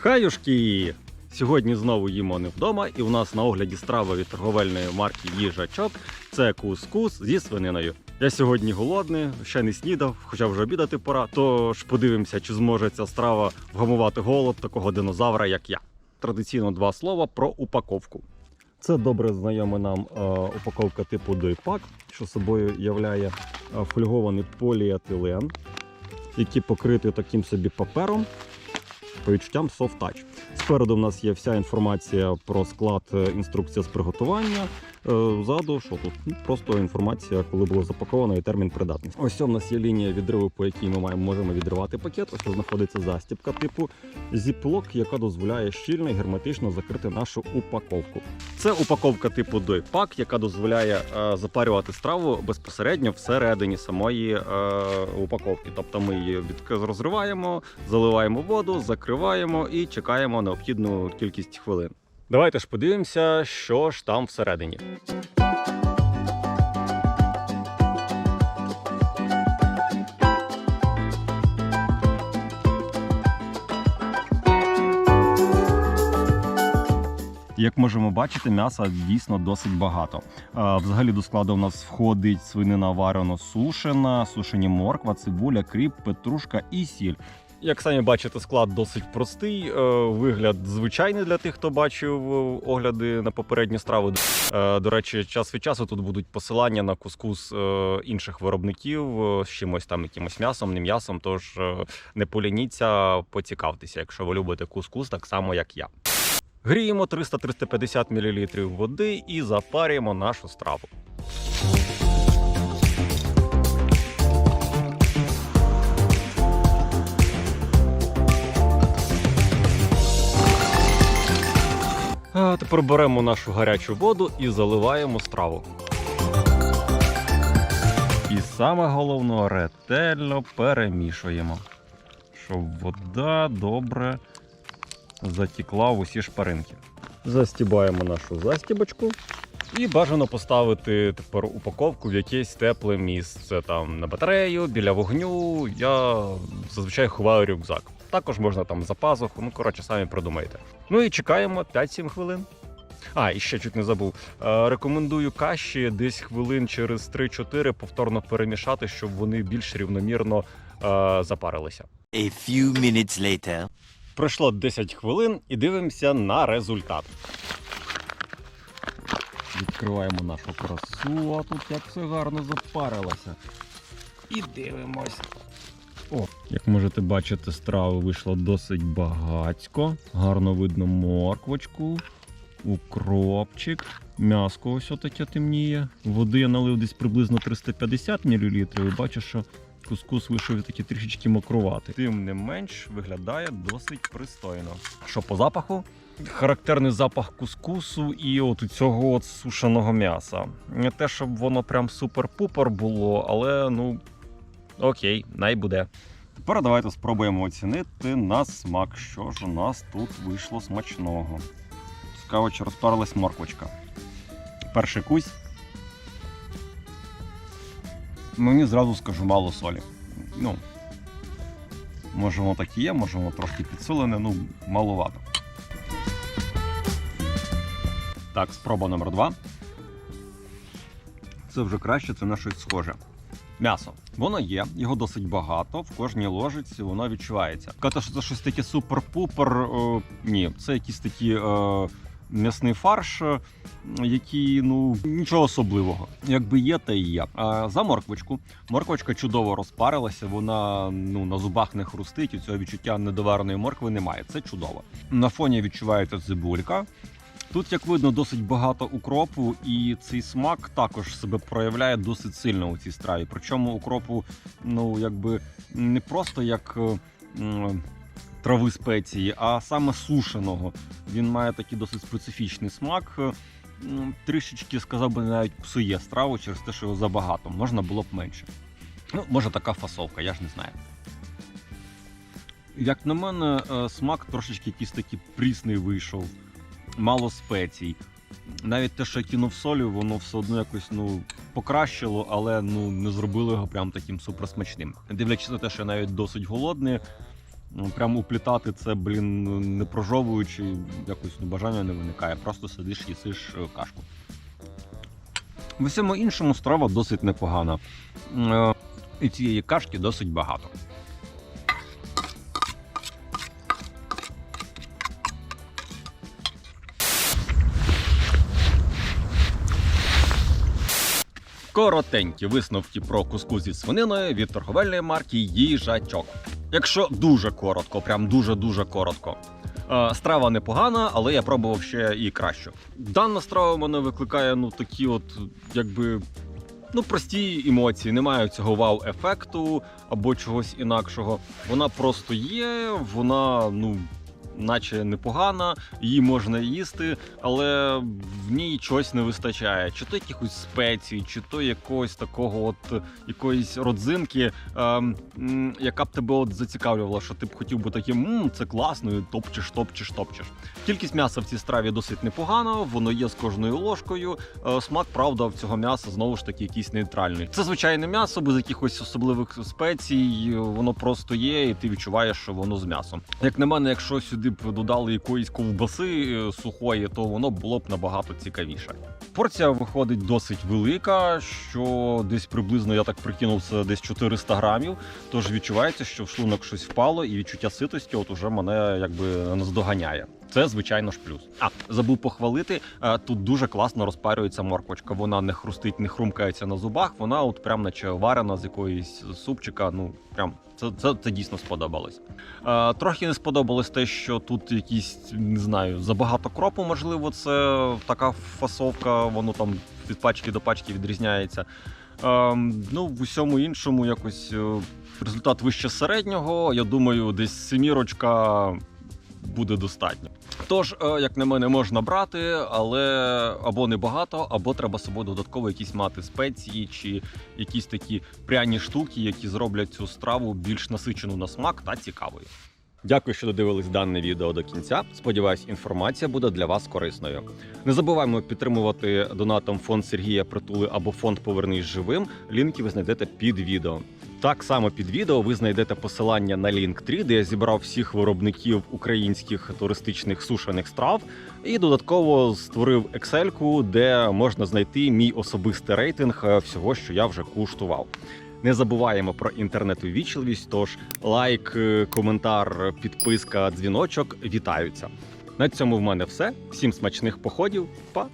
Хаюшки! Сьогодні знову їмо не вдома, і у нас на огляді страва від торговельної марки Їжачок це кускус зі свининою. Я сьогодні голодний, ще не снідав, хоча вже обідати пора. Тож подивимося, чи зможе ця страва вгамувати голод такого динозавра, як я. Традиційно два слова про упаковку. Це добре знайома нам е, упаковка типу дойпак, що собою являє е, фольгований поліетилен, який покритий таким собі папером по відчуттям soft touch. Спереду в нас є вся інформація про склад, е, інструкція з приготування. Е, Ззаду, що тут Ну, просто інформація, коли було запаковано і термін придатності. Ось у нас є лінія відриву, по якій ми маємо можемо відривати пакет. Ось знаходиться застібка типу зіплок, яка дозволяє щільно і герметично закрити нашу упаковку. Це упаковка типу дойпак, яка дозволяє е, запарювати страву безпосередньо всередині самої е, упаковки. Тобто ми її від розриваємо, заливаємо воду, закриваємо і чекаємо необхідну кількість хвилин. Давайте ж подивимося, що ж там всередині. Як можемо бачити, м'яса дійсно досить багато. Взагалі до складу у нас входить свинина варено сушена, сушені морква, цибуля, кріп, петрушка і сіль. Як самі бачите, склад досить простий. е, Вигляд звичайний для тих, хто бачив е, огляди на попередні страви. Е, До речі, час від часу тут будуть посилання на кускус інших виробників з чимось там, якимось м'ясом, не м'ясом. Тож не полініться, поцікавтеся, якщо ви любите кускус, так само як я. Гріємо 300-350 мл води і запарюємо нашу страву. Тепер беремо нашу гарячу воду і заливаємо страву. І саме головне ретельно перемішуємо, щоб вода добре затікла в усі шпаринки. Застібаємо нашу застібочку. І бажано поставити тепер упаковку в якесь тепле місце. Там на батарею, біля вогню. Я зазвичай ховаю рюкзак. Також можна там за пазуху, ну коротше, самі придумайте. Ну і чекаємо 5-7 хвилин. А, і ще чуть не забув. Е, рекомендую каші десь хвилин через 3-4 повторно перемішати, щоб вони більш рівномірно е, запарилися. A few minutes later. Пройшло 10 хвилин і дивимося на результат. Відкриваємо нашу красу, а тут як все гарно запарилося. І дивимось. О, як можете бачити, страви вийшло досить багацько. Гарно видно морквочку, укропчик, м'яско ось таке темніє. Води я налив десь приблизно 350 мл і бачу, що кускус вийшов такий трішечки мокруватий. Тим не менш виглядає досить пристойно. Що по запаху? Характерний запах кускусу і от у цього от сушеного м'яса. Не те, щоб воно прям супер-пупер було, але ну окей, най буде. Тепер давайте спробуємо оцінити на смак, що ж у нас тут вийшло смачного. Цікаво, чи розпарилась морквочка. Перший кусь. Мені зразу скажу мало солі. Ну, може воно так і є, може воно трошки підсилене, ну, маловато. Так, спроба номер два. Це вже краще, це на щось схоже. М'ясо. Воно є, його досить багато, в кожній ложиці воно відчувається. Казати, що це щось таке супер-пупер. Е, ні, це якийсь такий е, м'ясний фарш, е, який, ну, нічого особливого. Якби є, та і є. А за морквочку. Морквочка чудово розпарилася, вона ну, на зубах не хрустить, і цього відчуття недовареної моркви немає. Це чудово. На фоні відчувається цибулька. Тут, як видно, досить багато укропу, і цей смак також себе проявляє досить сильно у цій страві. Причому укропу, ну якби не просто як е, трави спеції, а саме сушеного. Він має такий досить специфічний смак. Е, Трішечки сказав би навіть псує страву через те, що його забагато. Можна було б менше. Ну, може, така фасовка, я ж не знаю. Як на мене, е, смак трошечки якийсь такий прісний вийшов мало спецій. Навіть те, що я кинув солі, воно все одно якось ну покращило, але ну не зробило його прям таким суперсмачним. Дивлячись на те, що я навіть досить голодний, Ну, Прям уплітати це, блін, не прожовуючи, якось ну, бажання не виникає. Просто сидиш, їсиш е, кашку. В усьому іншому страва досить непогана. Е, І цієї кашки досить багато. Коротенькі висновки про кускус зі свининою від торговельної марки їжачок. Якщо дуже коротко, прям дуже-дуже коротко. Е, Страва непогана, але я пробував ще і кращу. Дана страва в мене викликає ну такі, от якби. Ну, прості емоції, немає цього вау-ефекту або чогось інакшого. Вона просто є, вона, ну, наче непогана, її можна їсти, але в ній чогось не вистачає. Чи то якихось спецій, чи то якогось такого, от якоїсь родзинки, ем, яка б тебе от зацікавлювала, що ти б хотів би таким, «М, це класно, і топчеш, топчеш, топчеш. Кількість м'яса в цій страві досить непогана, воно є з кожною ложкою. Е, Смак, правда, в цього м'яса знову ж таки якийсь нейтральний. Це звичайне м'ясо без якихось особливих спецій. Воно просто є, і ти відчуваєш, що воно з м'ясом. Як на мене, якщо сюди б додали якоїсь ковбаси е, сухої, то воно було б набагато цікавіше. Порція виходить досить велика, що десь приблизно я так прикинув це десь 400 грамів. Тож відчувається, що в шлунок щось впало, і відчуття ситості от уже мене якби наздоганяє. Це звичайно ж плюс. А забув похвалити. е, Тут дуже класно розпарюється морквочка. Вона не хрустить, не хрумкається на зубах. Вона от прям наче варена з якоїсь супчика. Ну прям це, це, це дійсно сподобалось. Е, трохи не сподобалось те, що тут якісь не знаю, забагато кропу. Можливо, це така фасовка. Воно там від пачки до пачки відрізняється. Ем, ну, в усьому іншому якось е, результат вище середнього. Я думаю, десь семірочка буде достатньо. Тож, е, як на мене, можна брати, але або небагато, або треба з собою додатково якісь мати спеції чи якісь такі пряні штуки, які зроблять цю страву більш насичену на смак та цікавою. Дякую, що додивились дане відео до кінця. Сподіваюсь, інформація буде для вас корисною. Не забуваємо підтримувати донатом фонд Сергія Притули або фонд Повернись живим. Лінки ви знайдете під відео. Так само під відео ви знайдете посилання на Linktree, де я зібрав всіх виробників українських туристичних сушених страв, і додатково створив Excel, де можна знайти мій особистий рейтинг е, всього, що я вже куштував. Не забуваємо про інтернет-увічливість, тож лайк, е, коментар, підписка, дзвіночок вітаються. На цьому в мене все. Всім смачних походів. Па!